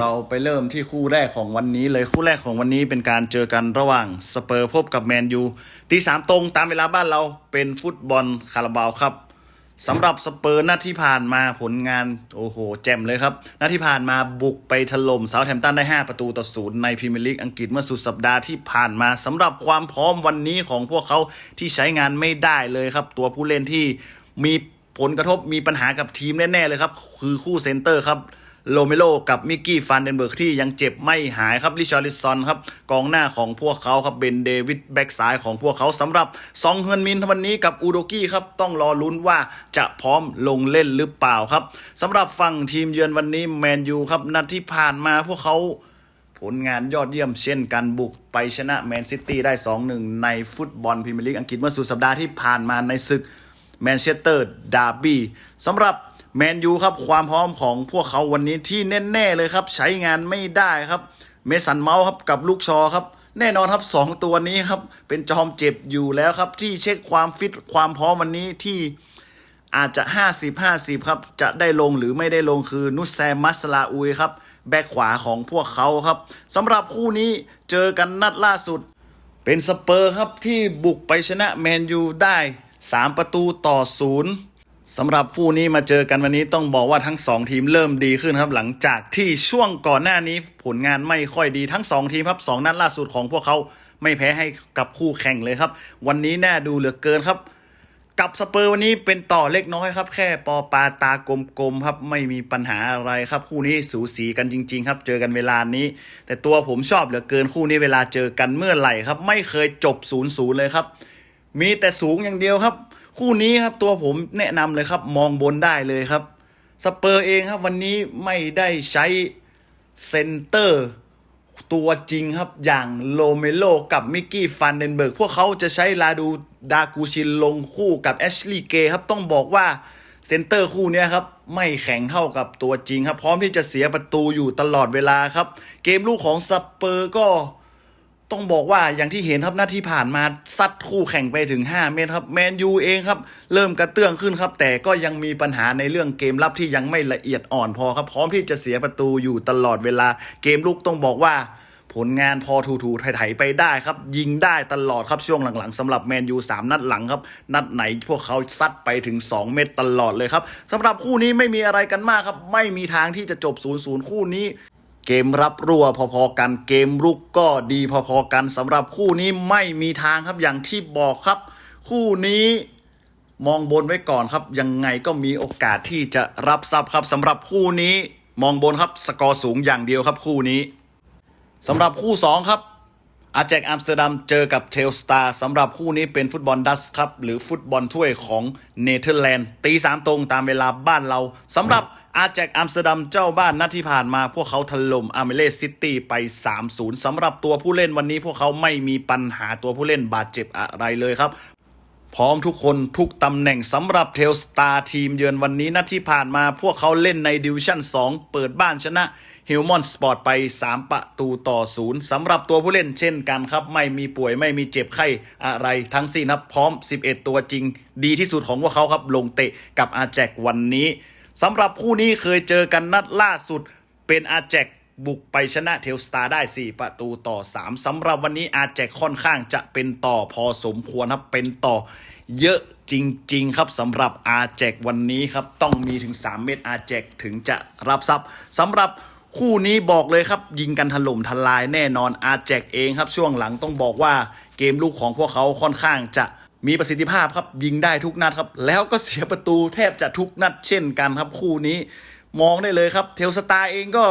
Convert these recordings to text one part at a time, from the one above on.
เราไปเริ่มที่คู่แรกของวันนี้เลยคู่แรกของวันนี้เป็นการเจอกันระหว่างสเปอร์พบกับแมนยูตีสามตรงตามเวลาบ้านเราเป็นฟุตบอลคาราบาวครับสำหรับสเปอร์หน้าที่ผ่านมาผลงานโอ้โหแจ่มเลยครับหน้าที่ผ่านมาบุกไปถล่มเซาแฮมตันได้ 5 ประตูต่อศูนย์ในพรีเมียร์ลีกอังกฤษเมื่อสุดสัปดาห์ที่ผ่านมาสำหรับความพร้อมวันนี้ของพวกเขาที่ใช้งานไม่ได้เลยครับ ตัวผู้เล่นที่มีผลกระทบมีปัญหากับทีมแน่ๆเลยครับ คือคู่เซนเตอร์ครับ โลเมโลกับมิกกี้ฟันเดนเบิร์กที่ยังเจ็บไม่หายครับลิชาริซอนครับกองหน้าของพวกเขาครับเบนเดวิดแบ็กซ้ายของพวกเขาสำหรับซองเฮินมินวันนี้กับอูโดกี้ครับต้องรอลุ้นว่าจะพร้อมลงเล่นหรือเปล่าครับสำหรับฝั่งทีมเยือนวันนี้แมนยูครับนัดที่ผ่านมาพวกเขาผลงานยอดเยี่ยมเช่นกันบุกไปชนะแมนซิตี้ได้ 2-1 ในฟุตบอลพรีเมียร์ลีกอังกฤษเมื่อสุดสัปดาห์ที่ผ่านมาในศึกแมนเชสเตอร์ดาร์บี้สำหรับ แมนยูครับความพร้อมของพวกเขาวันนี้ที่แน่ๆเลยครับ ใช้งานไม่ได้ครับ เมสันเมาส์ครับกับลูกชอครับ แน่นอนครับ 2 ตัวนี้ครับ เป็นจอมเจ็บอยู่แล้วครับ ที่เช็คความฟิตความพร้อมวันนี้ที่อาจจะ 50-50 ครับ จะได้ลงหรือไม่ได้ลงคือนุสแซมัสลาอุยครับ แบ็คขวาของพวกเขาครับสำหรับคู่นี้เจอกันนัดล่าสุด เป็นสเปอร์ครับที่บุกไปชนะแมนยูได้ 3 ประตูต่อศูนย์ สำหรับคู่นี้มาเจอกันวันนี้ต้องบอกว่าทั้ง 2 ทีมเริ่มดีขึ้นครับ หลังจากที่ช่วงก่อนหน้านี้ผลงานไม่ค่อยดีทั้ง 2 ทีมครับ 2 นัดล่าสุดของพวกเขาไม่แพ้ให้กับคู่แข่งเลยครับ วันนี้แน่ดูเหลือเกินครับ กับสเปอร์วันนี้เป็นต่อเล็กน้อยครับ แค่ปอปาตากลมๆครับไม่มีปัญหาอะไรครับ คู่นี้สูสีกันจริง ๆ ครับ เจอกันเวลานี้ แต่ตัวผมชอบเหลือเกินคู่นี้เวลาเจอกันเมื่อไหร่ครับ ไม่เคยจบ0ูนย์เลยครับ มีแต่สูงอย่างเดียวครับ คู่นี้ครับตัวผมแนะนำเลยครับ มองบนได้เลยครับ สเปอร์เองครับ วันนี้ไม่ได้ใช้เซนเตอร์ตัวจริงครับอย่างโลเมโลกับมิกกี้ฟันเดนเบิร์ก พวกเขาจะใช้ลาดูดากูชินลงคู่กับแอชลีย์เกย์ครับ ต้องบอกว่าเซนเตอร์คู่นี้ครับ ไม่แข็งเท่ากับตัวจริงครับ พร้อมที่จะเสียประตูอยู่ตลอดเวลาครับ เกมลูกของสเปอร์ก็ ต้องบอกว่าอย่างที่เห็นครับหน้าที่ผ่านมาซัดคู่แข่งไปถึง 5 เมตรครับแมนยูเองครับ เริ่มกระเตื้องขึ้นครับ แต่ก็ยังมีปัญหาในเรื่องเกมรับที่ยังไม่ละเอียดอ่อนพอครับพร้อมที่จะเสียประตูอยู่ตลอดเวลาเกมลูกต้องบอกว่าผลงานพอถูๆไถๆไปได้ครับ ยิงได้ตลอดครับช่วงหลังๆสำหรับแมนยู3นัดหลังครับ นัดไหนพวกเขาซัดไปถึง 2 เม็ดตลอดเลยครับสำหรับคู่นี้ไม่มีอะไรกันมากครับ ไม่มีทางที่จะจบ0 0คู่นี้ เกมรับรัวพอๆกันเกมรุกก็ดีพอๆกันสำหรับคู่นี้ไม่มีทางครับอย่างที่บอกครับ คู่นี้มองบนไว้ก่อนครับ ยังไงก็มีโอกาสที่จะรับทรัพย์ครับสำหรับคู่นี้มองบนครับสกอร์สูงอย่างเดียวครับคู่นี้สำหรับคู่ 2 ครับอาแจกอัมสเตอร์ดัมเจอกับเทลสตาร์สำหรับคู่นี้เป็นฟุตบอลดัสครับหรือฟุตบอลถ้วยของเนเธอร์แลนด์ตีสามตรงตามเวลาบ้านเราสำหรับ อาแจกอัมสเตอร์ดัมเจ้าบ้านนัดที่ผ่านมาพวกเขาถล่มอาร์เมเลสซิตี้ไป 3-0สำหรับตัวผู้เล่นวันนี้พวกเขาไม่มีปัญหาตัวผู้เล่นบาดเจ็บอะไรเลยครับพร้อมทุกคนทุกตำแหน่งสำหรับเทลสตาร์ทีมเยือนวันนี้นัดที่ผ่านมาพวกเขาเล่นในดิวิชั่น 2 เปิดบ้านชนะฮิลมอนสปอร์ตไป 3 ประตูต่อศูนย์สำหรับตัวผู้เล่นเช่นกันครับ ไม่มีป่วยไม่มีเจ็บไข้อะไรทั้งสิ้นครับพร้อม 11 ตัวจริง ดีที่สุดของพวกเขาครับลงเตะกับอาแจกวันนี้ สำหรับคู่นี้เคยเจอกันนัดล่าสุดเป็นอาแจกบุกไปชนะเทลสตาร์ได้ 4 ประตูต่อ 3สำหรับวันนี้อาแจกค่อนข้างจะเป็นต่อพอสมควรครับ เป็นต่อเยอะจริง ๆ ครับสำหรับอาแจกวันนี้ครับ ต้องมีถึง 3 เม็ดอาแจกถึงจะรับทรัพย์สำหรับคู่นี้บอกเลยครับ ยิงกันถล่มทลายแน่นอนอาแจกเองครับ ช่วงหลังต้องบอกว่าเกมลูกของพวกเขาค่อนข้างจะ มีประสิทธิภาพครับยิงได้ทุกนัดครับ แล้วก็เสียประตูแทบจะทุกนัดเช่นกันครับ คู่นี้มองได้เลยครับเทลสตาร์เองก็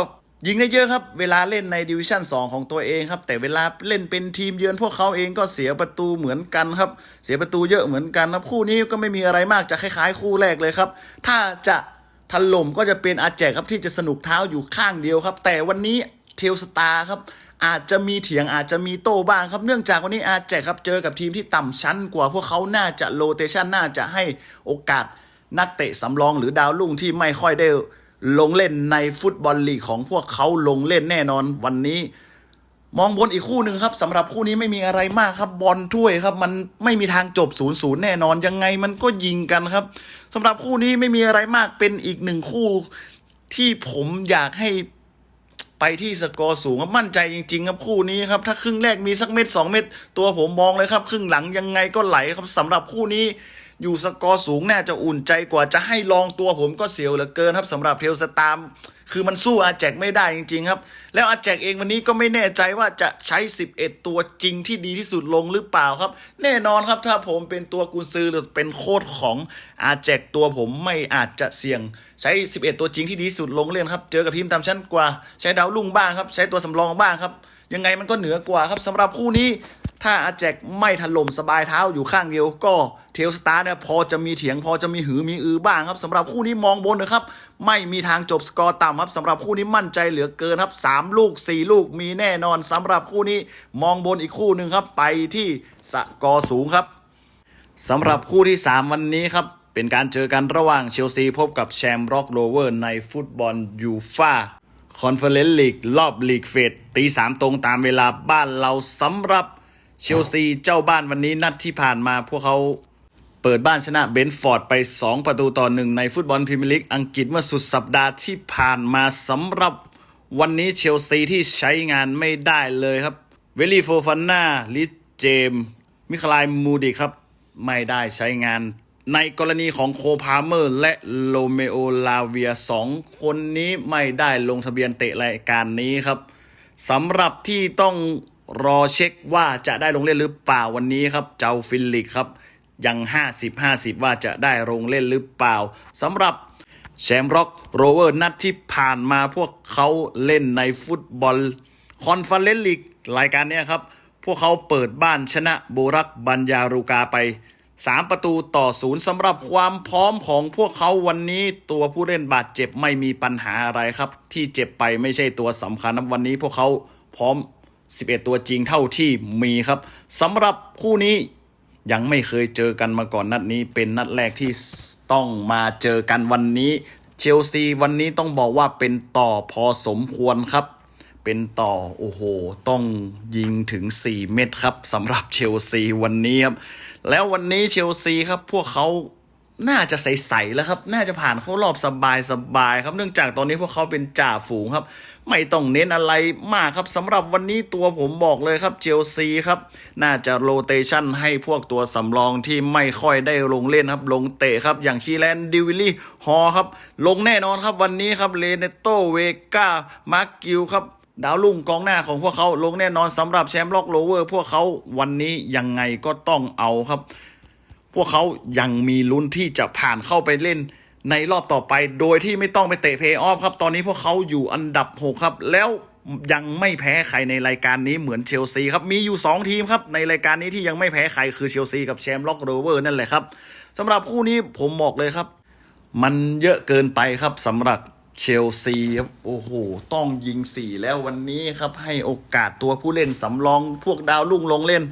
ยิงได้เยอะครับ เวลาเล่นในดิวิชั่น 2 ของตัวเองครับ แต่เวลาเล่นเป็นทีมเยือนพวกเขาเองก็เสียประตูเหมือนกันครับ เสียประตูเยอะเหมือนกันครับ คู่นี้ก็ไม่มีอะไรมากจะคล้ายๆ คู่แรกเลยครับ ถ้าจะถล่มก็จะเป็นอาแจกครับที่จะสนุกเท้าอยู่ข้างเดียวครับ แต่วันนี้เทลสตาร์ครับ อาจจะมีเถียงอาจจะมีโต้บ้างครับ เนื่องจากวันนี้อาแจกครับเจอกับทีมที่ต่ำชั้นกว่าพวกเขาน่าจะโลเทชันน่าจะให้โอกาสนักเตะสำรองหรือดาวรุ่งที่ไม่ค่อยได้ลงเล่นในฟุตบอลลีกของพวกเขาลงเล่นแน่นอนวันนี้ มองบนอีกคู่หนึ่งครับสำหรับคู่นี้ไม่มีอะไรมากครับบอลถ้วยครับ มันไม่มีทางจบ0ูนย์แน่นอนยังไงมันก็ยิงกันครับสำหรับคู่นี้ไม่มีอะไรมากเป็นอีกหนึ่งคู่ที่ผมอยากให้ ที่สกอร์สูงครับมั่นใจจริง ๆ ครับคู่นี้ครับถ้าครึ่งแรกมีสักเม็ดสองเม็ดตัวผมมองเลยครับ ครึ่งหลังยังไงก็ไหลครับสำหรับคู่นี้อยู่สกอร์สูงแน่จะอุ่นใจกว่าจะให้ลองตัวผมก็เสียวเหลือเกินครับสำหรับเพลสตาม คือมันสู้อาแจกไม่ได้จริงๆครับ แล้วอาแจกเองวันนี้ก็ไม่แน่ใจว่าจะใช้ 11 ตัวจริงที่ดีที่สุดลงหรือเปล่าครับ แน่นอนครับถ้าผมเป็นตัวกุนซือหรือเป็นโค้ดของอาแจกตัวผมไม่อาจจะเสี่ยง ใช้ 11 ตัวจริงที่ดีที่สุดลงเล่นครับ เจอกับทีมตามชั้นกว่า ใช้ดาวลุ่งบ้างครับ ใช้ตัวสำรองบ้างครับ ยังไงมันก็เหนือกว่าครับสำหรับคู่นี้ ถ้าอาแจกไม่ถล่มสบายเท้าอยู่ข้างเดียว ก็เทลสตาร์เนี่ยพอจะมีเถียงพอจะมีหือมีอือบ้างครับสำหรับคู่นี้มองบนนะครับ ไม่มีทางจบสกอร์ต่ำครับสำหรับคู่นี้มั่นใจเหลือเกินครับสามลูกสี่ลูกมีแน่นอนสำหรับคู่นี้มองบนอีกคู่หนึ่งครับไปที่สกอร์สูงครับสำหรับคู่ที่ 3 วันนี้ครับเป็นการเจอกันระหว่างเชลซีพบกับแชมป์ร็อกโรเวอร์ในฟุตบอลยูฟาคอนเฟอเรนซ์ลีกรอบลีกเฟสตีสามตรงตามเวลาบ้านเราสำหรับ เชลซีเจ้าบ้านวันนี้นัดที่ผ่านมาพวกเขาเปิดบ้านชนะเบนฟอร์ดไป 2 ประตูต่อหนึ่งในฟุตบอลพรีเมียร์ลีกอังกฤษเมื่อสุดสัปดาห์ที่ผ่านมาสำหรับวันนี้เชลซีที่ใช้งานไม่ได้เลยครับ เวลี่โฟฟาน่าลิเจม มิคลายมูดิครับ ไม่ได้ใช้งาน ในกรณีของโคพาเมอร์ และโลเมโอลาเวียสองคนนี้ไม่ได้ลงทะเบียนเตะรายการนี้ครับสำหรับที่ต้อง รอเช็คว่าจะได้ลงเล่นหรือเปล่าวันนี้ครับ เจ้าฟิลิกครับ ยัง 50-50 ว่าจะได้ลงเล่นหรือเปล่าสำหรับแชมป์ร็อกโรเวอร์นัดที่ผ่านมาพวกเขาเล่นในฟุตบอลคอนเฟอเรนซ์ลีกรายการนี้ครับ พวกเขาเปิดบ้านชนะโบรักบัญญารูกาไป 3 ประตูต่อศูนย์สำหรับความพร้อมของพวกเขาวันนี้ตัวผู้เล่นบาดเจ็บไม่มีปัญหาอะไรครับ ที่เจ็บไปไม่ใช่ตัวสำคัญนะวันนี้พวกเขาพร้อม 11 ตัวจริงเท่าที่มีครับสำหรับคู่นี้ยังไม่เคยเจอกันมาก่อนนัดนี้เป็นนัดแรกที่ต้องมาเจอกันวันนี้ เชลซีวันนี้ต้องบอกว่าเป็นต่อพอสมควรครับ เป็นต่อโอ้โห ต้องยิงถึง 4 เม็ดครับสำหรับเชลซีวันนี้ครับ แล้ววันนี้เชลซีครับพวกเขา น่าจะใสๆแล้วครับ น่าจะผ่านเข้ารอบสบายๆครับ เนื่องจากตอนนี้พวกเขาเป็นจ่าฝูงครับ ไม่ต้องเน้นอะไรมากครับสำหรับวันนี้ตัวผมบอกเลยครับเชลซีครับ น่าจะโรเตชันให้พวกตัวสำรองที่ไม่ค่อยได้ลงเล่นครับ ลงเตะครับ อย่างคีแลนดิวิลลี่ฮอครับ ลงแน่นอนครับวันนี้ครับเลเนโตเวกามาร์กิวครับดาวลุ่งกองหน้าของพวกเขาลงแน่นอนสำหรับแชมป์ล็อกโรเวอร์ พวกเขาวันนี้ยังไงก็ต้องเอาครับ พวกเขายังมีลุ้นที่จะผ่านเข้าไปเล่นในรอบต่อไป โดยที่ไม่ต้องไปเตะเพย์ออฟครับ ตอนนี้พวกเขาอยู่อันดับ 6 ครับ แล้วยังไม่แพ้ใครในรายการนี้เหมือนเชลซีครับ มีอยู่ 2 ทีมครับ ในรายการนี้ที่ยังไม่แพ้ใครคือเชลซีกับแชมป์ล็อกโรเวอร์นั่นแหละครับสำหรับคู่นี้ผมบอกเลยครับ มันเยอะเกินไปครับสำหรับเชลซีครับโอ้โห ต้องยิงสี่แล้ววันนี้ครับให้โอกาสตัวผู้เล่นสำรองพวกดาวรุ่งลงเล่น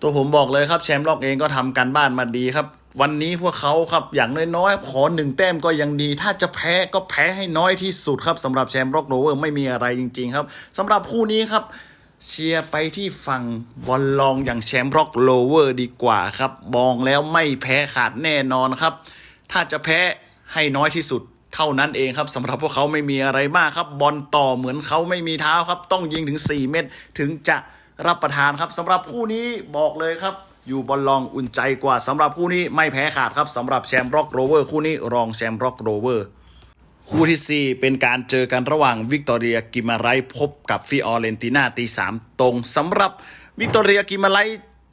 ตัวผมบอกเลยครับแชมป์ล็อกเองก็ทำการบ้านมาดีครับ วันนี้พวกเขาครับอย่างน้อยๆ ขอหนึ่งแต้มก็ยังดี ถ้าจะแพ้ก็แพ้ให้น้อยที่สุดครับสำหรับแชมป์ล็อกโรเวอร์ไม่มีอะไรจริง ๆ ครับสำหรับคู่นี้ครับเชียร์ไปที่ฝั่งบอลลองอย่างแชมป์ร็อกโลเวอร์ดีกว่าครับมองแล้วไม่แพ้ขาดแน่นอนครับ ถ้าจะแพ้ให้น้อยที่สุดเท่านั้นเองครับสำหรับพวกเขาไม่มีอะไรมากครับ บอลต่อเหมือนเขาไม่มีเท้าครับ ต้องยิงถึง 4 เม็ดถึงจะ รับประทานครับสำหรับคู่นี้บอกเลยครับ อยู่บอลลองอุ่นใจกว่าสำหรับคู่นี้ไม่แพ้ขาดครับสำหรับแชมป์ร็อกโรเวอร์คู่นี้รองแชมป์ร็อกโรเวอร์คู่ที่ 4 เป็นการเจอกันระหว่างวิกตอเรียกิมาไรพบกับฟิออเรนติน่าตีสามตรงสำหรับวิกตอเรียกิมาไร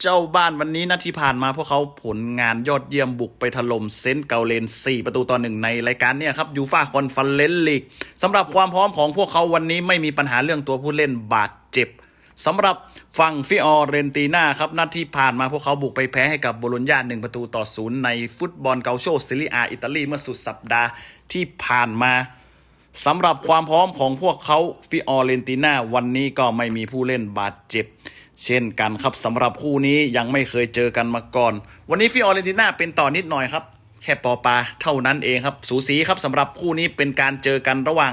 เจ้าบ้านวันนี้นัดที่ผ่านมาพวกเขาผลงานยอดเยี่ยมบุกไปถล่มเซนต์เกาเลน 4 ประตูต่อหนึ่งในรายการเนี่ยครับยูฟาคอนฟันเลนลีกสำหรับความพร้อมของพวกเขาวันนี้ไม่มีปัญหาเรื่องตัวผู้เล่นบาดเจ็บ สำหรับฝั่งฟิออเรนติน่าครับนัดที่ผ่านมาพวกเขาบุกไปแพ้ให้กับโบโลญญาหนึ่งประตูต่อศูนย์ในฟุตบอลเกาโชซิลิอาอิตาลีเมื่อสุดสัปดาห์ที่ผ่านมาสำหรับความพร้อมของพวกเขาฟิออเรนตินาวันนี้ก็ไม่มีผู้เล่นบาดเจ็บ เช่นกันครับสำหรับคู่นี้ยังไม่เคยเจอกันมาก่อน วันนี้ฟิออเรนตินาเป็นต่อนิดหน่อยครับ แค่ปอปาเท่านั้นเองครับ สูสีครับสำหรับคู่นี้เป็นการเจอกันระหว่าง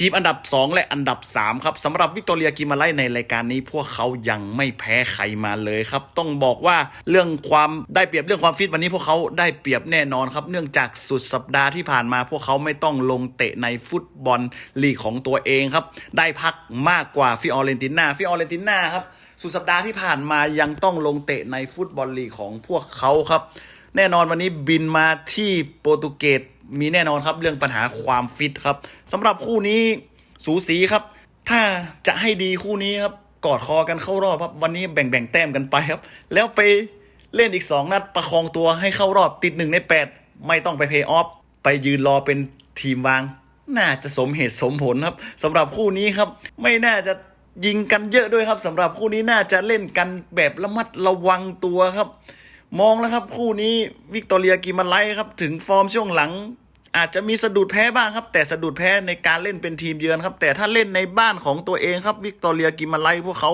ทีมอันดับ 2 และอันดับ 3 ครับสำหรับวิกตอเรียกิมาไลในรายการนี้พวกเขายังไม่แพ้ใครมาเลยครับ ต้องบอกว่าเรื่องความได้เปรียบเรื่องความฟิตวันนี้พวกเขาได้เปรียบแน่นอนครับ เนื่องจากสุดสัปดาห์ที่ผ่านมา พวกเขาไม่ต้องลงเตะในฟุตบอลลีกของตัวเองครับ ได้พักมากกว่าฟิออเรนติน่าฟิออเรนติน่าครับสุดสัปดาห์ที่ผ่านมายังต้องลงเตะในฟุตบอลลีกของพวกเขาครับ แน่นอนวันนี้บินมาที่โปรตุเกส มีแน่นอนครับเรื่องปัญหาความฟิตครับสำหรับคู่นี้สูสีครับ ถ้าจะให้ดีคู่นี้ครับกอดคอกันเข้ารอบครับ วันนี้แบ่งแบ่งแต้มกันไปครับ แล้วไปเล่นอีก 2 นัดประคองตัวให้เข้ารอบติดหนึ่งใน 8 ไม่ต้องไปเพย์ออฟไปยืนรอเป็นทีมวาง น่าจะสมเหตุสมผลครับสำหรับคู่นี้ครับ ไม่น่าจะยิงกันเยอะด้วยครับสำหรับคู่นี้น่าจะเล่นกันแบบระมัดระวังตัวครับ มองแล้วครับ คู่นี้วิกตอเรียกิมาไลครับ ถึงฟอร์มช่วงหลัง อาจจะมีสะดุดแพ้บ้างครับ แต่สะดุดแพ้ในการเล่นเป็นทีมเยือนครับ แต่ถ้าเล่นในบ้านของตัวเองครับ วิกตอเรียกิมาไลพวกเขา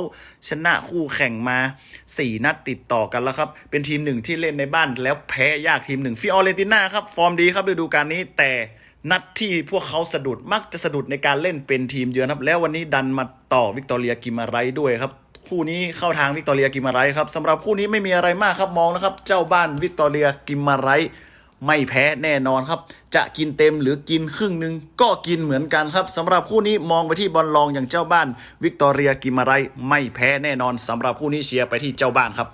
ชนะคู่แข่งมา 4 นัดติดต่อกันแล้วครับ เป็นทีมหนึ่งที่เล่นในบ้านแล้วแพ้ยากทีมหนึ่งฟิออเรนติน่าครับฟอร์มดีครับฤดูกาลนี้แต่นัดที่พวกเขาสะดุดมักจะสะดุดในการเล่นเป็นทีมเยือนครับ แล้ววันนี้ดันมาต่อวิกตอเรียกิมาไลด้วยครับ คู่นี้เข้าทางวิกตอเรียกิมาไรครับสำหรับคู่นี้ไม่มีอะไรมากครับมองนะครับ เจ้าบ้านวิกตอเรียกิมาไรไม่แพ้แน่นอนครับ จะกินเต็มหรือกินครึ่งหนึ่งก็กินเหมือนกันครับสำหรับคู่นี้มองไปที่บอลลองอย่างเจ้าบ้าน วิกตอเรียกิมาไรไม่แพ้แน่นอนสำหรับคู่นี้เชียร์ไปที่เจ้าบ้านครับ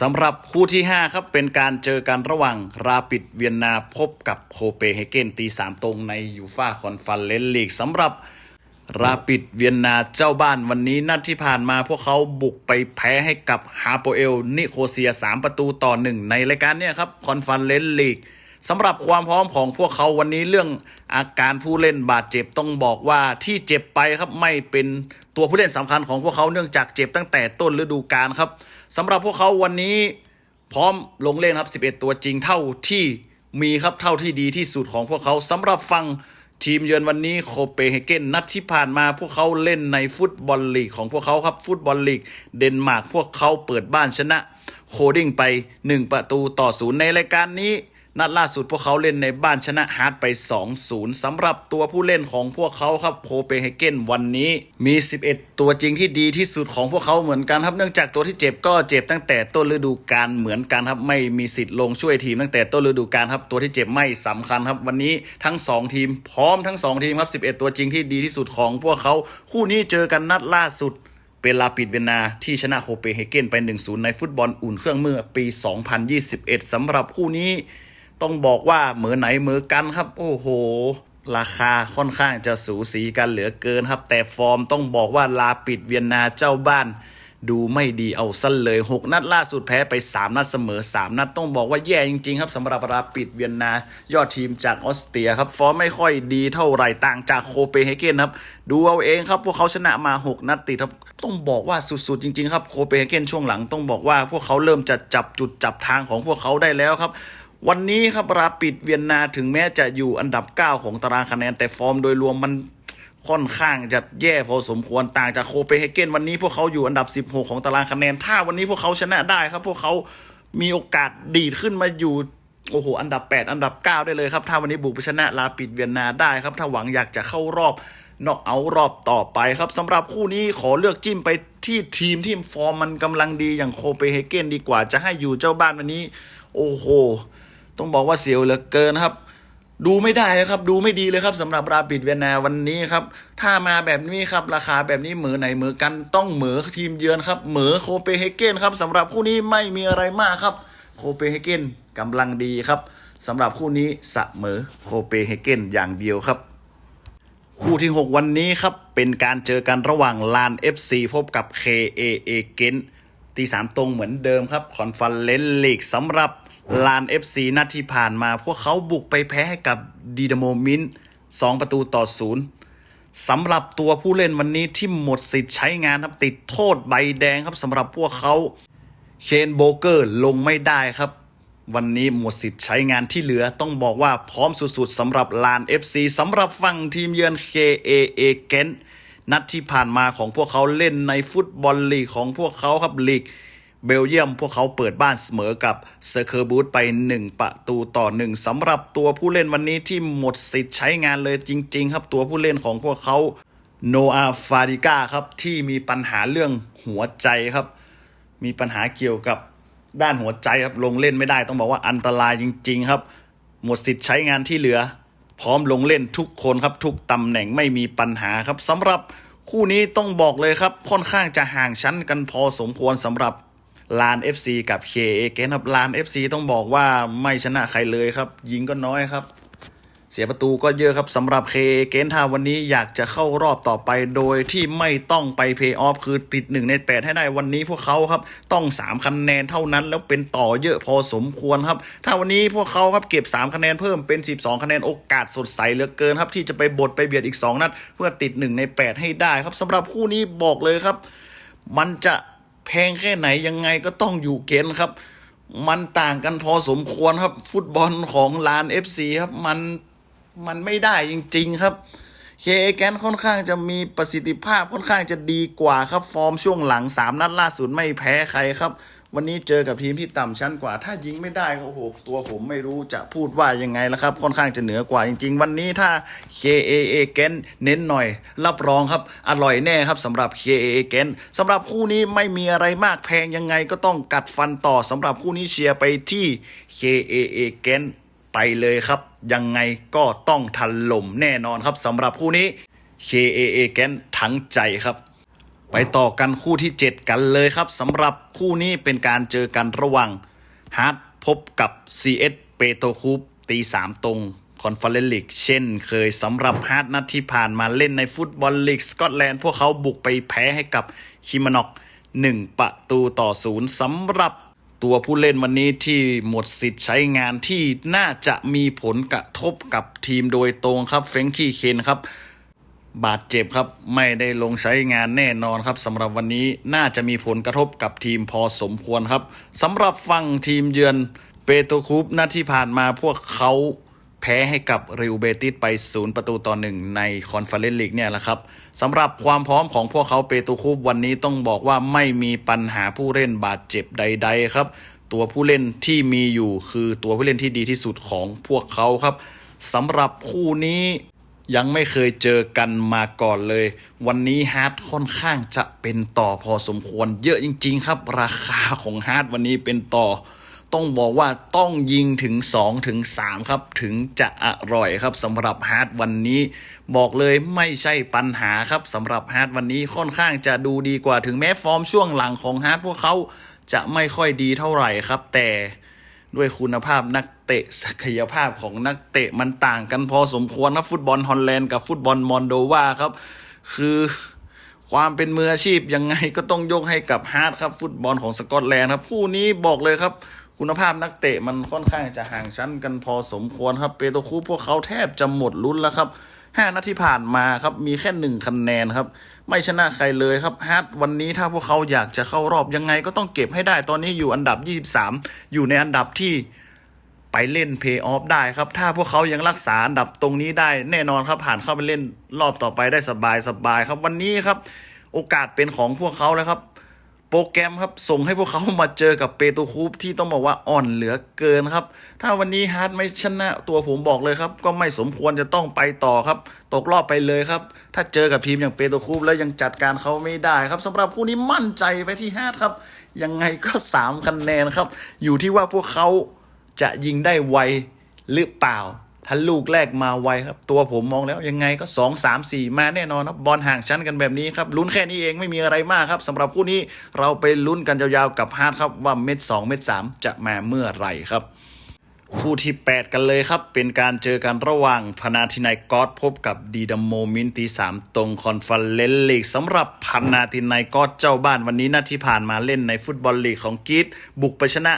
สำหรับคู่ที่ 5 ครับเป็นการเจอกันระหว่างราปิดเวียนนาพบกับโคเปเฮเกนตีสามตรงในยูฟาคอนฟันเลนลีกสำหรับ ราปิดเวียนนาเจ้าบ้านวันนี้นัดที่ผ่านมาพวกเขาบุกไปแพ้ให้กับฮาโปเอล นิโคเซีย 3 ประตูต่อหนึ่งในรายการเนี้ครับคอนฟันเลนลีกสำหรับความพร้อมของพวกเขาวันนี้เรื่องอาการผู้เล่นบาดเจ็บต้องบอกว่าที่เจ็บไปครับไม่เป็นตัวผู้เล่นสำคัญของพวกเขาเนื่องจากเจ็บตั้งแต่ต้นฤดูกาลครับสำหรับพวกเขาวันนี้พร้อมลงเล่นครับ 11 ตัวจริงเท่าที่มีครับเท่าที่ดีที่สุดของพวกเขาสำหรับฟัง ทีมเยือนวันนี้โคเปนเฮเกนนัดที่ผ่านมาพวกเขาเล่นในฟุตบอลลีกของพวกเขาครับฟุตบอลลีกเดนมาร์กพวกเขาเปิดบ้านชนะโคดิ้งไป 1 ประตูต่อศูนย์ในรายการนี้ นัดล่าสุดพวกเขาเล่นในบ้านชนะฮาร์ดไป 2-0 สำหรับตัวผู้เล่นของพวกเขาครับโคเปนเฮเกนวันนี้มี 11 ตัวจริงที่ดีที่สุดของพวกเขาเหมือนกันครับ เนื่องจากตัวที่เจ็บก็เจ็บตั้งแต่ต้นฤดูกาลเหมือนกันครับ ไม่มีสิทธิ์ลงช่วยทีมตั้งแต่ต้นฤดูกาลครับ ตัวที่เจ็บไม่สำคัญครับ วันนี้ทั้ง 2 ทีม พร้อมทั้ง 2 ทีมครับ 11 ตัวจริงที่ดีที่สุดของพวกเขาคู่นี้เจอกันนัดล่าสุดเป็นลาปิดเวนนาที่ชนะโคเปนเฮเกนไป 1-0 ในฟุตบอลอุ่นเครื่องเมื่อปี 2021สำหรับคู่นี้ ต้องบอกว่าเหมือไหนเหมือกันครับ โอ้โห ราคาค่อนข้างจะสูสีกันเหลือเกินครับ แต่ฟอร์มต้องบอกว่าลาปิดเวียนนาเจ้าบ้านดูไม่ดีเอาสั้นเลย 6 นัดล่าสุดแพ้ไป 3 นัดเสมอ 3 นัดต้องบอกว่าแย่จริง ๆ ครับสำหรับลาปิดเวียนนา ยอดทีมจากออสเตรียครับ ฟอร์มไม่ค่อยดีเท่าไหร่ต่างจากโคเปนเฮเกนครับ ดูเอาเองครับ พวกเขาชนะมา 6 นัดติดครับ ต้องบอกว่าสุด ๆ จริง ๆ ครับโคเปนเฮเกนช่วงหลังต้องบอกว่าพวกเขาเริ่มจะจับจุดจับทางของพวกเขาได้แล้วครับ วันนี้ครับราปิดเวียนนาถึงแม้จะอยู่อันดับ 9 ของตารางคะแนนแต่ฟอร์มโดยรวมมันค่อนข้างจะแย่พอสมควรต่างจากโคเปนเฮเกนวันนี้พวกเขาอยู่อันดับ 16 ของตารางคะแนน ถ้าวันนี้พวกเขาชนะได้ครับ พวกเขามีโอกาสดีดขึ้นมาอยู่โอ้โหอันดับ 8 อันดับ 9 ได้เลยครับ ถ้าวันนี้บุกไปชนะลาปิดเวียนนาได้ครับ ถ้าหวังอยากจะเข้ารอบนอกเอาท์รอบต่อไปครับสำหรับคู่นี้ขอเลือกจิ้มไปที่ทีมที่ฟอร์มมันกำลังดีอย่างโคเปนเฮเกนดีกว่าจะให้อยู่เจ้าบ้านวันนี้ โอ้โห ต้องบอกว่าเสียวเหลือเกินครับ ดูไม่ได้เลยครับ ดูไม่ดีเลยครับสำหรับราปิดเวียนนาวันนี้ครับ ถ้ามาแบบนี้ครับ ราคาแบบนี้เหมือไหนเหมือกันต้องเหมือทีมเยือนครับ เหมือโคเปเฮเกนครับสำหรับคู่นี้ไม่มีอะไรมากครับ โคเปเฮเกนกำลังดีครับสำหรับคู่นี้เสมอโคเปเฮเกนอย่างเดียวครับคู่ที่ 6 วันนี้ครับ เป็นการเจอกันระหว่างลาน FC พบกับ KAA เกนตีสามตรงเหมือนเดิมครับ คอนฟันเลนลีกสำหรับ ลาน FC นัดที่ผ่านมา พวกเขาบุกไปแพ้ให้กับดีดาโมมิน2ประตูต่อศูนย์สำหรับตัวผู้เล่นวันนี้ที่หมดสิทธิ์ใช้งานครับติดโทษใบแดงครับสำหรับพวกเขาเคนโบเกอร์ลงไม่ได้ครับ วันนี้หมดสิทธิ์ใช้งานที่เหลือต้องบอกว่าพร้อมสุดๆสำหรับลาน FC สำหรับฝั่งทีมเยือน KAA เกนนัดที่ผ่านมาของพวกเขาเล่นในฟุตบอลลีกของพวกเขาครับลีก เบลเยียมพวกเขาเปิดบ้านเสมอกับเซอร์เคอร์บูธไป 1 ประตูต่อ 1สำหรับตัวผู้เล่นวันนี้ที่หมดสิทธิ์ใช้งานเลยจริง ๆ ครับตัวผู้เล่นของพวกเขาโนอาฟาริก้าครับที่มีปัญหาเรื่องหัวใจครับ มีปัญหาเกี่ยวกับด้านหัวใจครับลงเล่นไม่ได้ต้องบอกว่าอันตรายจริง ๆ ครับ หมดสิทธิ์ใช้งานที่เหลือ พร้อมลงเล่นทุกคนครับ ทุกตำแหน่งไม่มีปัญหาครับสำหรับคู่นี้ต้องบอกเลยครับค่อนข้างจะห่างชั้นกันพอสมควรสำหรับ ลาน FC กับ KA เกนครับลาน FC ต้องบอกว่าไม่ชนะใครเลยครับ ยิงก็น้อยครับ เสียประตูก็เยอะครับสำหรับ KA เกนถ้าวันนี้อยากจะเข้ารอบต่อไปโดยที่ไม่ต้องไปเพย์ออฟคือติด 1 ใน 8 ให้ได้วันนี้พวกเขาครับต้อง 3 คะแนนเท่านั้นแล้วเป็นต่อเยอะพอสมควรครับ ถ้าวันนี้พวกเขาครับเก็บ 3 คะแนนเพิ่มเป็น 12 คะแนนโอกาสสดใสเหลือเกินครับที่จะไปบดไปเบียดอีก 2 นัดเพื่อติด 1 ใน 8 ให้ได้ครับสำหรับคู่นี้บอกเลยครับ มันจะ แพงแค่ไหนยังไงก็ต้องอยู่เกณฑ์ครับ มันต่างกันพอสมควรครับ ฟุตบอลของลาน FC ครับมันมันไม่ได้จริง ๆ ครับเคแกนค่อนข้างจะมีประสิทธิภาพค่อนข้างจะดีกว่าครับ ฟอร์มช่วงหลัง 3 นัดล่าสุดไม่แพ้ใครครับ วันนี้เจอกับทีมที่ต่ำชั้นกว่า ถ้ายิงไม่ได้โอ้โหตัวผมไม่รู้จะพูดว่ายังไงแล้วครับ ค่อนข้างจะเหนือกว่าจริง ๆ วันนี้ถ้า KAA เกนเน้นหน่อย รับรองครับ อร่อยแน่ครับสำหรับ KAA เกนสำหรับคู่นี้ไม่มีอะไรมากแพงยังไงก็ต้องกัดฟันต่อสำหรับคู่นี้เชียร์ไปที่ KAA เกนไปเลยครับ ยังไงก็ต้องทันลมแน่นอนครับสำหรับคู่นี้ KAA เกนทั้งใจครับ ไปต่อกันคู่ที่ 7 กันเลยครับสำหรับคู่นี้เป็นการเจอกันระหว่างฮาร์ดพบกับ CS เปโตคูปตีสามตรงคอนเฟอเรนซ์ลีกเช่นเคยสำหรับฮาร์ดนัดที่ผ่านมาเล่นในฟุตบอลลีกสกอตแลนด์พวกเขาบุกไปแพ้ให้กับคิมานอก 1 ประตูต่อศูนย์สำหรับตัวผู้เล่นวันนี้ที่หมดสิทธิ์ใช้งานที่น่าจะมีผลกระทบกับทีมโดยตรงครับเฟงคีเคนครับ บาดเจ็บครับ ไม่ได้ลงใช้งานแน่นอนครับสำหรับวันนี้น่าจะมีผลกระทบกับทีมพอสมควรครับสำหรับฝั่งทีมเยือนเปโตรคูปนัดที่ผ่านมาพวกเขาแพ้ให้กับริวเบติสไปศูนย์ประตูต่อหนึ่งในคอนเฟอเรนซ์ลีกเนี่ยแหละครับสำหรับความพร้อมของพวกเขาเปโตรคูปวันนี้ต้องบอกว่าไม่มีปัญหาผู้เล่นบาดเจ็บใด ๆ ครับ ตัวผู้เล่นที่มีอยู่คือตัวผู้เล่นที่ดีที่สุดของพวกเขาครับสำหรับคู่นี้ ยังไม่เคยเจอกันมาก่อนเลย วันนี้ฮาร์ดค่อนข้างจะเป็นต่อพอสมควร เยอะจริง ๆ ครับ ราคาของฮาร์ดวันนี้เป็นต่อ ต้องบอกว่าต้องยิงถึง 2 ถึง 3 ครับ ถึงจะอร่อยครับสำหรับฮาร์ดวันนี้ บอกเลยไม่ใช่ปัญหาครับสำหรับฮาร์ดวันนี้ค่อนข้างจะดูดีกว่าถึงแม้ฟอร์มช่วงหลังของฮาร์ดพวกเขาจะไม่ค่อยดีเท่าไหร่ครับ แต่ด้วยคุณภาพนัก เตะศักยภาพของนักเตะมันต่างกันพอสมควรนะฟุตบอลฮอลแลนด์กับฟุตบอลมอนโดวาครับ คือความเป็นมืออาชีพยังไงก็ต้องยกให้กับฮาร์ดครับ ฟุตบอลของสกอตแลนด์ครับผู้นี้บอกเลยครับ คุณภาพนักเตะมันค่อนข้างจะห่างชั้นกันพอสมควรครับ เปโตคูพวกเขาแทบจะหมดลุ้นแล้วครับห้านัดที่ผ่านมาครับมีแค่หนึ่งคะแนนครับ ไม่ชนะใครเลยครับฮาร์ดวันนี้ถ้าพวกเขาอยากจะเข้ารอบยังไงก็ต้องเก็บให้ได้ตอนนี้อยู่อันดับ 23 อยู่ในอันดับที่ ไปเล่นเพย์ออฟได้ครับ ถ้าพวกเขายังรักษาอันดับตรงนี้ได้แน่นอนครับผ่านเข้าไปเล่นรอบต่อไปได้สบายสบายครับวันนี้ครับ โอกาสเป็นของพวกเขาแล้วครับ โปรแกรมครับส่งให้พวกเขามาเจอกับเปโตคูปที่ต้องบอกว่าอ่อนเหลือเกินครับ ถ้าวันนี้ฮาร์ดไม่ชนะตัวผมบอกเลยครับ ก็ไม่สมควรจะต้องไปต่อครับ ตกรอบไปเลยครับ ถ้าเจอกับทีมอย่างเปโตคูปแล้วยังจัดการเขาไม่ได้ครับสำหรับคู่นี้มั่นใจไปที่ฮาร์ดครับยังไงก็3คะแนนครับ อยู่ที่ว่าพวกเขา จะยิงได้ไวหรือเปล่า ถ้าลูกแรกมาไวครับ ตัวผมมองแล้วยังไงก็2 3 4มาแน่นอนครับบอลห่างชั้นกันแบบนี้ครับลุ้นแค่นี้เองไม่มีอะไรมากครับสำหรับคู่นี้เราไปลุ้นกันยาวๆกับฮาร์ดครับว่าเม็ด2เม็ด3จะมาเมื่อไหร่ครับคู่ที่ 8 กันเลยครับ เป็นการเจอกันระหว่างพนาธินายกอสพบกับดีดามโมมินตีสามตรงคอนเฟอเรนซ์ลีกสำหรับพนาธินายกอสเจ้าบ้านวันนี้นัดที่ผ่านมาเล่นในฟุตบอลลีกของกรีซบุกไปชนะ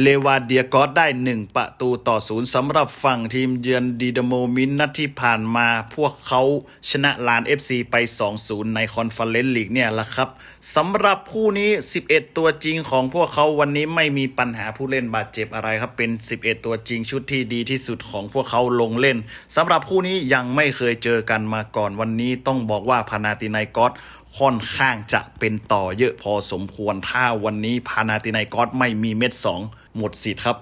เลวาเดียกอสได้ 1 ประตูต่อศูนย์สำหรับฝั่งทีมเยือนดีดโมมินนัดที่ผ่านมาพวกเขาชนะลาน FC ไป 2-0 ในคอนเฟอเรนซ์ลีกเนี่ยละครับสำหรับคู่นี้ 11 ตัวจริงของพวกเขาวันนี้ไม่มีปัญหาผู้เล่นบาดเจ็บอะไรครับ เป็น 11 ตัวจริงชุดที่ดีที่สุดของพวกเขาลงเล่นสำหรับคู่นี้ยังไม่เคยเจอกันมาก่อนวันนี้ต้องบอกว่าพานาตินายกอสค่อนข้างจะเป็นต่อเยอะพอสมควรถ้าวันนี้พานาตินายกอสไม่มีเม็ดสอง หมดสิทธิ์ครับ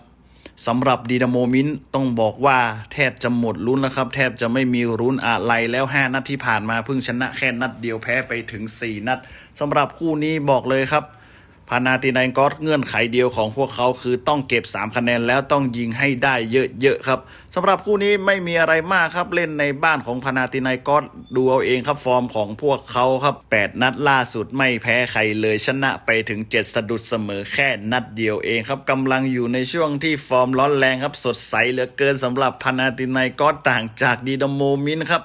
สำหรับดีดาโมมินต้องบอกว่าแทบจะหมดลุ้นแล้วครับ แทบจะไม่มีรุ้นอะไรแล้ว 5 นัดที่ผ่านมาเพิ่งชนะแค่นัดเดียวแพ้ไปถึง 4 นัดสำหรับคู่นี้บอกเลยครับ พานาตินายกอสเงื่อนไขเดียวของพวกเขาคือต้องเก็บ 3 คะแนนแล้วต้องยิงให้ได้เยอะๆครับสำหรับคู่นี้ไม่มีอะไรมากครับเล่นในบ้านของพานาตินายกอสดูเอาเองครับฟอร์มของพวกเขาครับ 8 นัดล่าสุดไม่แพ้ใครเลยชนะไปถึง 7 สะดุดเสมอแค่นัดเดียวเองครับกำลังอยู่ในช่วงที่ฟอร์มร้อนแรงครับสดใสเหลือเกินสำหรับพานาตินายกอสต่างจากดีดโมมินครับ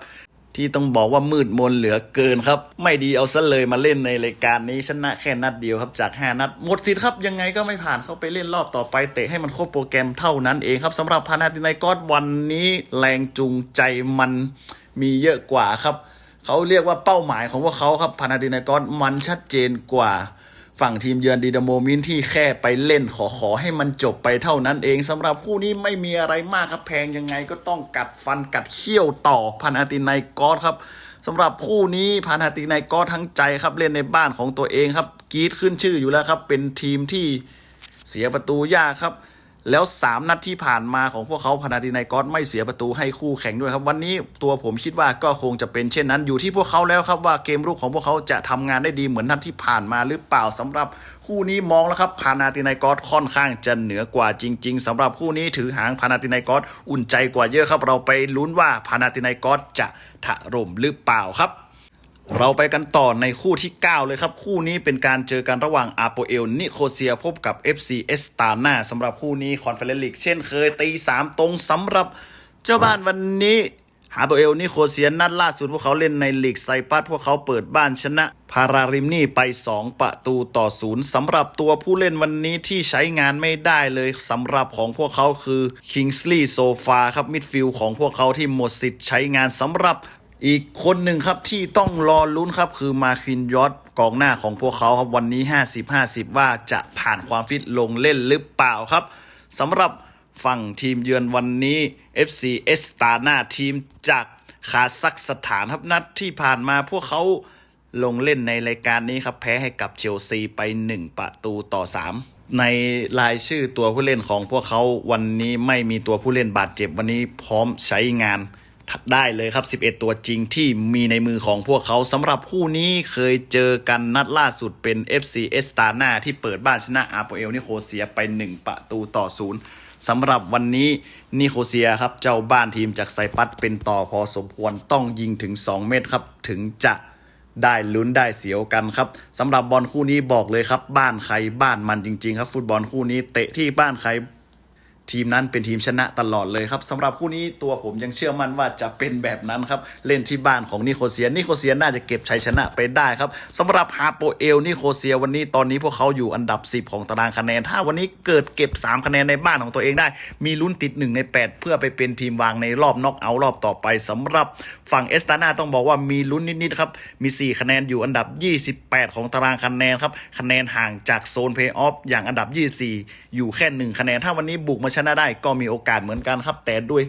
ที่ต้องบอกว่ามืดมนเหลือเกินครับ ไม่ดีเอาซะเลยมาเล่นในรายการนี้ชนะแค่นัดเดียวครับจาก 5 นัด หมดสิทธิ์ครับ ยังไงก็ไม่ผ่านเข้าไปเล่นรอบต่อไป เตะให้มันครบโปรแกรมเท่านั้นเองครับสำหรับพานาตินายกอดวันนี้แรงจูงใจมันมีเยอะกว่าครับ เขาเรียกว่าเป้าหมายของพวกเขาครับพานาตินายกอดมันชัดเจนกว่า ฝั่งทีมเยือนดีดาโมมินที่แค่ไปเล่นขอขอให้มันจบไปเท่านั้นเองสำหรับคู่นี้ไม่มีอะไรมากครับแพงยังไงก็ต้องกัดฟันกัดเขี้ยวต่อพันอาตินไนกอสครับสำหรับคู่นี้พันอาตินไนกอสทั้งใจครับเล่นในบ้านของตัวเองครับกีดขึ้นชื่ออยู่แล้วครับเป็นทีมที่เสียประตูยากครับ แล้ว 3 นัดที่ผ่านมาของพวกเขาพานาตินายกอสไม่เสียประตูให้คู่แข่งด้วยครับ วันนี้ตัวผมคิดว่าก็คงจะเป็นเช่นนั้นอยู่ที่พวกเขาแล้วครับว่าเกมรุกของพวกเขาจะทำงานได้ดีเหมือนนัดที่ผ่านมาหรือเปล่าสำหรับคู่นี้มองแล้วครับพานาตินายกอสค่อนข้างจะเหนือกว่าจริง ๆสำหรับคู่นี้ถือหางพานาตินายกอสอุ่นใจกว่าเยอะครับ เราไปลุ้นว่าพานาตินายกอสจะถล่มหรือเปล่าครับ เราไปกันต่อในคู่ที่ 9 เลยครับ คู่นี้เป็นการเจอกันระหว่างอาโปเอลนิโคเซียพบกับ FC เอสตานาสำหรับคู่นี้คอนเฟอเรนซ์ลีกเช่นเคยตี 3 ตรงสำหรับเจ้าบ้านวันนี้อาโปเอลนิโคเซียนัดล่าสุดพวกเขาเล่นในลีกไซปัสพวกเขาเปิดบ้านชนะพาราริมนี่ไป 2 ประตูต่อศูนย์สำหรับตัวผู้เล่นวันนี้ที่ใช้งานไม่ได้เลยสำหรับของพวกเขาคือคิงส์ลีย์โซฟาครับมิดฟิลด์ของพวกเขาที่หมดสิทธิ์ใช้งานสำหรับ อีกคนหนึ่งครับที่ต้องรอลุ้นครับ คือมาคินยอดกองหน้าของพวกเขาครับวันนี้ 50-50 ว่าจะผ่านความฟิตลงเล่นหรือเปล่าครับสำหรับฝั่งทีมเยือนวันนี้ FC เอสตานาทีมจากคาซัคสถานครับนัดที่ผ่านมาพวกเขาลงเล่นในรายการนี้ครับแพ้ให้กับเชลซีไป 1 ประตูต่อ 3 ในรายชื่อตัวผู้เล่นของพวกเขาวันนี้ไม่มีตัวผู้เล่นบาดเจ็บวันนี้พร้อมใช้งาน ได้เลยครับ 11 ตัวจริงที่มีในมือของพวกเขาสำหรับคู่นี้เคยเจอกันนัดล่าสุดเป็น FC เอสตานาที่เปิดบ้านชนะอาโปเอลนิโคเซียไป 1 ประตูต่อศูนย์สำหรับวันนี้นิโคเซียครับ เจ้าบ้านทีมจากไซปัสเป็นต่อพอสมควรต้องยิงถึง 2 เมตรครับ ถึงจะได้ลุ้นได้เสียวกันครับสำหรับบอลคู่นี้บอกเลยครับ บ้านใครบ้านมันจริง ๆ ครับ ฟุตบอลคู่นี้เตะที่บ้านใคร ทีมนั้นเป็นทีมชนะตลอดเลยครับสำหรับคู่นี้ตัวผมยังเชื่อมั่นว่าจะเป็นแบบนั้นครับ เล่นที่บ้านของนิโคเซียนิโคเซียน่าจะเก็บชัยชนะไปได้ครับสำหรับฮาโปเอลนิโคเซียวันนี้ตอนนี้พวกเขาอยู่อันดับ 10 ของตารางคะแนน ถ้าวันนี้เกิดเก็บ 3 คะแนนในบ้านของตัวเองได้ มีลุ้นติด 1 ใน 8 เพื่อไปเป็นทีมวางในรอบน็อกเอาท์รอบต่อไปสำหรับฝั่งเอสตานาต้องบอกว่ามีลุ้นนิดๆครับมี 4 คะแนนอยู่อันดับ 28 ของตารางคะแนนครับคะแนนห่างจากโซนเพย์ออฟอย่างอันดับ 24 อยู่แค่1คะแนนถ้าวันนี้บุกมาชนะได้ก็มีโอกาสเหมือนกันครับ แต่ด้วย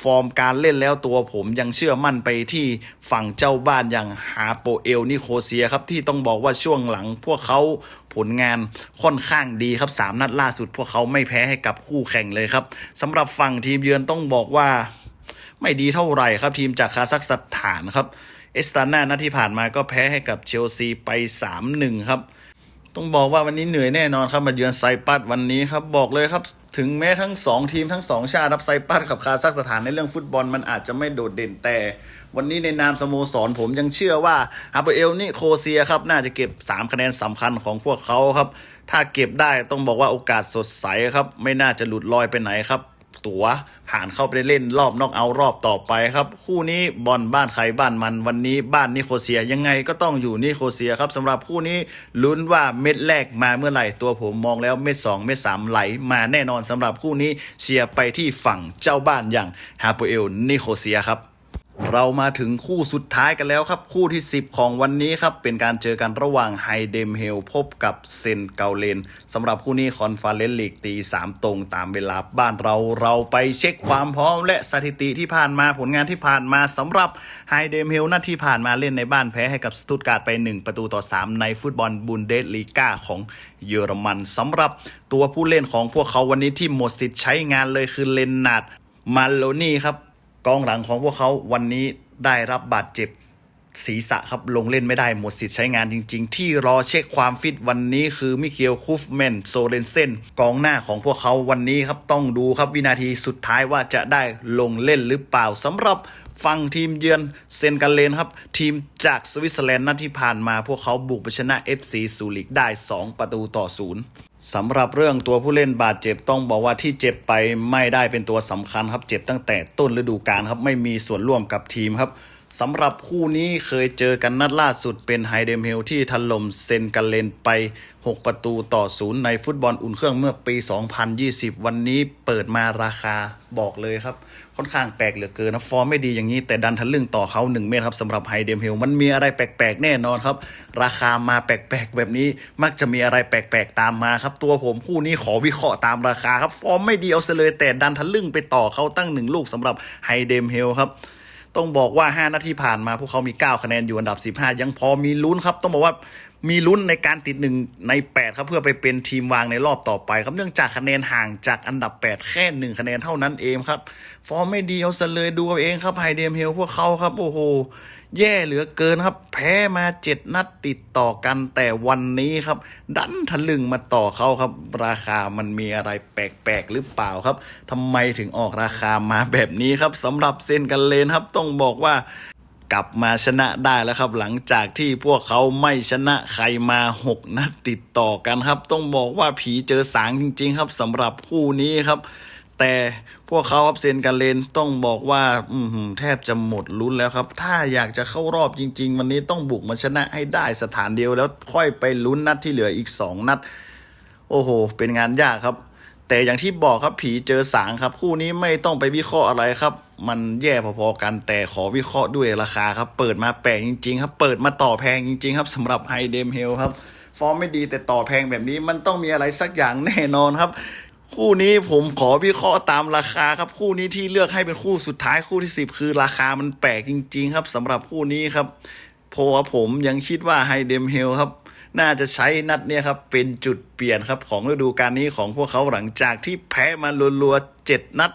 ฟอร์มการเล่นแล้วตัวผมยังเชื่อมั่นไปที่ฝั่งเจ้าบ้านอย่างฮาโปเอลนิโคเซียครับ ที่ต้องบอกว่าช่วงหลังพวกเขาผลงานค่อนข้างดีครับ 3 นัดล่าสุดพวกเขาไม่แพ้ให้กับคู่แข่งเลยครับสำหรับฝั่งทีมเยือนต้องบอกว่า ไม่ดีเท่าไหร่ครับทีมจากคาซัคสถานครับเอสตานานัดที่ผ่านมาก็แพ้ให้กับเชลซีไป 3-1 ครับ ต้องบอกว่าวันนี้เหนื่อยแน่นอนครับ มาเยือนไซปัสวันนี้ครับ บอกเลยครับ ถึงแม้ทั้ง 2 ทีมทั้ง 2 ชาติรับไซปัสกับคาซัคสถานในเรื่องฟุตบอลมันอาจจะไม่โดดเด่นแต่ วันนี้ในนามสโมสรผมยังเชื่อว่าอาเปเอลนี่โคเซียครับ น่าจะเก็บ 3 คะแนนสำคัญของพวกเขาครับ ถ้าเก็บได้ต้องบอกว่าโอกาสสดใสครับ ไม่น่าจะหลุดลอยไปไหนครับ ตั๋วผ่านเข้าไปเล่นรอบนอกเอารอบต่อไปครับ คู่นี้บอลบ้านใครบ้านมันวันนี้บ้านนิโคเซียยังไงก็ต้องอยู่นิโคเซียครับสำหรับคู่นี้ลุ้นว่าเม็ดแรกมาเมื่อไหร่ตัวผมมองแล้วเม็ดสองเม็ดสามไหลมาแน่นอนสำหรับคู่นี้เชียร์ไปที่ฝั่งเจ้าบ้านอย่างฮาโปเอลนิโคเซียครับ เรามาถึงคู่สุดท้ายกันแล้วครับ คู่ที่ 10 ของวันนี้ครับ เป็นการเจอกันระหว่างไฮเดมเฮลพบกับเซนเกาเลนสำหรับคู่นี้คอนฟาเรนซ์ลีกตี 3 ตรงตามเวลาบ้านเราเราไปเช็คความพร้อม และสถิติที่ผ่านมาผลงานที่ผ่านมาสำหรับไฮเดมเฮลนัดที่ผ่านมาเล่นในบ้านแพ้ให้กับสตุตการ์ดไป 1 ประตูต่อ 3 ในฟุตบอลบุนเดสลีกาของเยอรมันสำหรับตัวผู้เล่นของพวกเขาวันนี้ที่หมดสิทธิ์ใช้งานเลยคือเลนนาร์ดมาโลนี่ครับ กองหลังของพวกเขาวันนี้ได้รับบาดเจ็บศีรษะครับลงเล่นไม่ได้หมดสิทธิ์ใช้งานจริง ๆ ที่รอเช็คความฟิตวันนี้คือมิเกลคูฟแมนโซเลนเซนกองหน้าของพวกเขาวันนี้ครับต้องดูครับวินาทีสุดท้ายว่าจะได้ลงเล่นหรือเปล่าสำหรับฝั่งทีมเยือนเซนกันเลนครับ ทีมจากสวิตเซอร์แลนด์นัดที่ผ่านมาพวกเขาบุกไปชนะ FC ซูริกได้ 2 ประตูต่อศูนย์ สำหรับเรื่องตัวผู้เล่นบาดเจ็บต้องบอกว่าที่เจ็บไปไม่ได้เป็นตัวสำคัญครับเจ็บตั้งแต่ต้นฤดูกาลครับไม่มีส่วนร่วมกับทีมครับสำหรับคู่นี้เคยเจอกันนัดล่าสุดเป็นไฮเดมเฮลที่ถล่มเซนกันเลนไป 6 ประตูต่อศูนย์ในฟุตบอลอุ่นเครื่องเมื่อปี 2020 วันนี้เปิดมาราคาบอกเลยครับ ค่อนข้างแปลกเหลือเกินนะฟอร์มไม่ดีอย่างนี้ แต่ดันทะลึ่งต่อเขา1เมตรครับสำหรับไฮเดมเฮลมันมีอะไรแปลกๆแน่นอนครับ ราคามาแปลกๆแบบนี้มักจะมีอะไรแปลกๆตามมาครับ ตัวผมคู่นี้ขอวิเคราะห์ตามราคาครับฟอร์มไม่ดีเอาเลย แต่ดันทะลึ่งไปต่อเขาตั้งหนึ่งลูกสำหรับไฮเดมเฮลครับต้องบอกว่า 5 นาทีผ่านมาพวกเขามี 9 คะแนนอยู่อันดับ 15 ยังพอมีลุ้นครับ ต้องบอกว่า มีลุ้นในการติดหนึ่งใน 8 ครับเพื่อไปเป็นทีมวางในรอบต่อไป ครับเนื่องจากคะแนนห่างจากอันดับ 8 แค่ 1 คะแนนเท่านั้นเองครับ ฟอร์มไม่ดีเอาซะเลยดูเอาเองครับไฮเดมเฮลพวกเขาครับโอ้โห แย่เหลือเกินครับ แพ้มา 7 นัดติดต่อกันแต่วันนี้ครับ ดันทะลึงมาต่อเขาครับ ราคามันมีอะไรแปลกๆหรือเปล่าครับทำไมถึงออกราคามาแบบนี้ครับสำหรับเซนกันเลนครับต้องบอกว่า กลับมาชนะได้แล้วครับ หลังจากที่พวกเขาไม่ชนะใครมา6นัดติดต่อกันครับ ต้องบอกว่าผีเจอสางจริง ๆ ครับสำหรับคู่นี้ครับ แต่พวกเขาครับเซนกันเลนต้องบอกว่าอืแทบจะหมดลุ้นแล้วครับ ถ้าอยากจะเข้ารอบจริง ๆ วันนี้ต้องบุกมาชนะให้ได้สถานเดียวแล้วค่อยไปลุ้นนัดที่เหลืออีก 2 นัด โอ้โห เป็นงานยากครับ แต่อย่างที่บอกครับผีเจอสางครับ คู่นี้ไม่ต้องไปวิเคราะห์อะไรครับ มันแย่พอๆกันแต่ขอวิเคราะห์ด้วยราคาครับ เปิดมาแปลกจริง ๆ ครับ เปิดมาต่อแพงจริง ๆ ครับสำหรับไฮเดมเฮลครับ ฟอร์มไม่ดีแต่ต่อแพงแบบนี้มันต้องมีอะไรสักอย่างแน่นอนครับ คู่นี้ผมขอวิเคราะห์ตามราคาครับ คู่นี้ที่เลือกให้เป็นคู่สุดท้ายคู่ที่ 10 คือราคามันแปลกจริง ๆ ครับสำหรับคู่นี้ครับเพราะว่าผมยังคิดว่าไฮเดมเฮลครับ น่าจะใช้นัดเนี่ยครับเป็นจุดเปลี่ยนครับของฤดูกาลนี้ของพวกเขาหลังจากที่แพ้มารัวๆเจ็ดนัด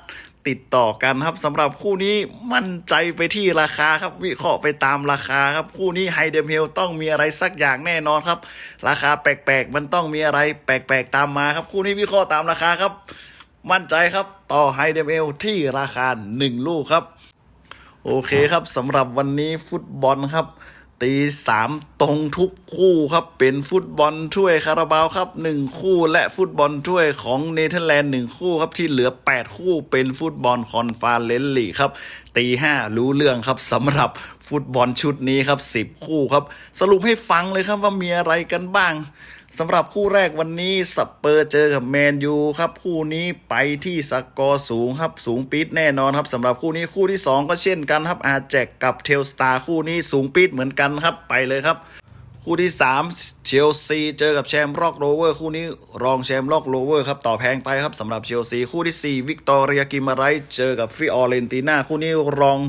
ติดต่อกันครับสำหรับคู่นี้มั่นใจไปที่ราคาครับวิเคราะห์ไปตามราคาครับคู่นี้ไฮเดมเฮลต้องมีอะไรสักอย่างแน่นอนครับ ราคาแปลกๆ มันต้องมีอะไรแปลกๆตามมาครับ คู่นี้วิเคราะห์ตามราคาครับ มั่นใจครับต่อไฮเดมเฮลที่ราคา 1 ลูกครับ โอเคครับสำหรับวันนี้ฟุตบอลครับ ตีสามตรงทุกคู่ครับเป็นฟุตบอลถ้วยคาราบาวครับหนึ่งคู่และฟุตบอลถ้วยของเนเธอร์แลนด์หนึ่งคู่ครับที่เหลือ 8 คู่เป็นฟุตบอลคอนฟาเรนซ์ลีครับตีห้ารู้เรื่องครับสำหรับฟุตบอลชุดนี้ครับ 10 คู่ครับ สรุปให้ฟังเลยครับว่ามีอะไรกันบ้าง สำหรับคู่แรกวันนี้สเปอร์เจอกับแมนยูครับคู่นี้ไปที่สกอร์สูงครับสูงปีดแน่นอนครับสำหรับคู่นี้คู่ที่ 2 ก็เช่นกันครับอาแจกกับเทลสตาร์คู่นี้สูงปีดเหมือนกันครับไปเลยครับ คู่ที่3เชลซีเจอกับแชมป์ร็อกโรเวอร์คู่นี้รองแชมป์ร็อกโรเวอร์ครับต่อแพงไปครับสำหรับเชลซีคู่ที่4วิกตอเรียกิมาไรส์เจอกับฟิออเรนติน่าคู่นี้รอง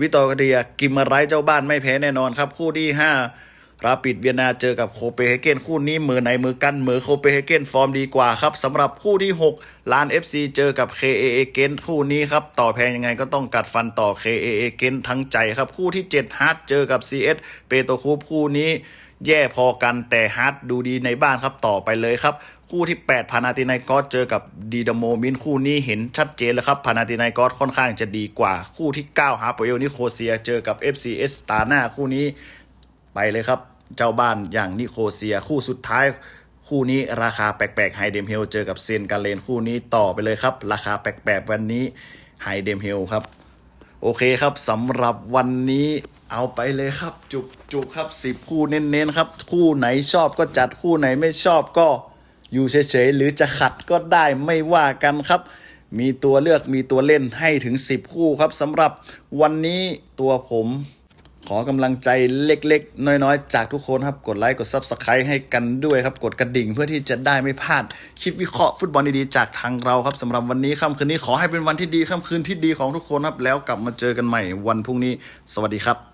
วิกตอเรียกิมาไรส์เจ้าบ้านไม่แพ้แน่นอนครับคู่ที่ 5 ราปิดเวียนนาเจอกับโคเปนเฮเกนคู่นี้มือในมือกันมือโคเปนเฮเกนฟอร์มดีกว่าครับสำหรับคู่ที่ 6ลาน FC เจอกับ KAA เกนคู่นี้ครับต่อแพงยังไงก็ต้องกัดฟันต่อ KAA เกนทั้งใจครับคู่ที่7ฮาร์ดเจอกับ CS เปโตคูปคู่นี้แย่พอกันแต่ฮาร์ดดูดีในบ้านครับต่อไปเลยครับ คู่ที่ 8 พานาตินายกอสเจอกับดีดาโมมินคู่นี้เห็นชัดเจนแล้วครับพานาตินายกอสค่อนข้างจะดีกว่า คู่ที่ 9 ฮาร์ปเอลนิโคเซียเจอกับ FCS ตาหน้าคู่นี้ไปเลยครับ เจ้าบ้านอย่างนิโคเซียคู่สุดท้าย คู่นี้ราคาแปลกๆไฮเดมเฮลเจอกับเซนกาเลนคู่นี้ต่อไปเลยครับ ราคาแปลกๆวันนี้ไฮเดมเฮลครับ โอเคครับสำหรับวันนี้เอาไปเลยครับ จุกจุกครับสิบคู่เน้นๆครับ คู่ไหนชอบก็จัดคู่ไหนไม่ชอบก็อยู่เฉยๆหรือจะขัดก็ได้ไม่ว่ากันครับ มีตัวเลือกมีตัวเล่นให้ถึง 10 คู่ครับสำหรับวันนี้ตัวผม ขอกำลังใจเล็กๆ น้อยๆ จากทุกคนครับ กดไลค์ กด Subscribe ให้กันด้วยครับ กดกระดิ่งเพื่อที่จะได้ไม่พลาด คลิปวิเคราะห์ฟุตบอลดีๆ จากทางเราครับสำหรับวันนี้ค่ำคืนนี้ขอให้เป็นวันที่ดีค่ำคืนที่ดีของทุกคนครับ แล้วกลับมาเจอกันใหม่วันพรุ่งนี้ สวัสดีครับ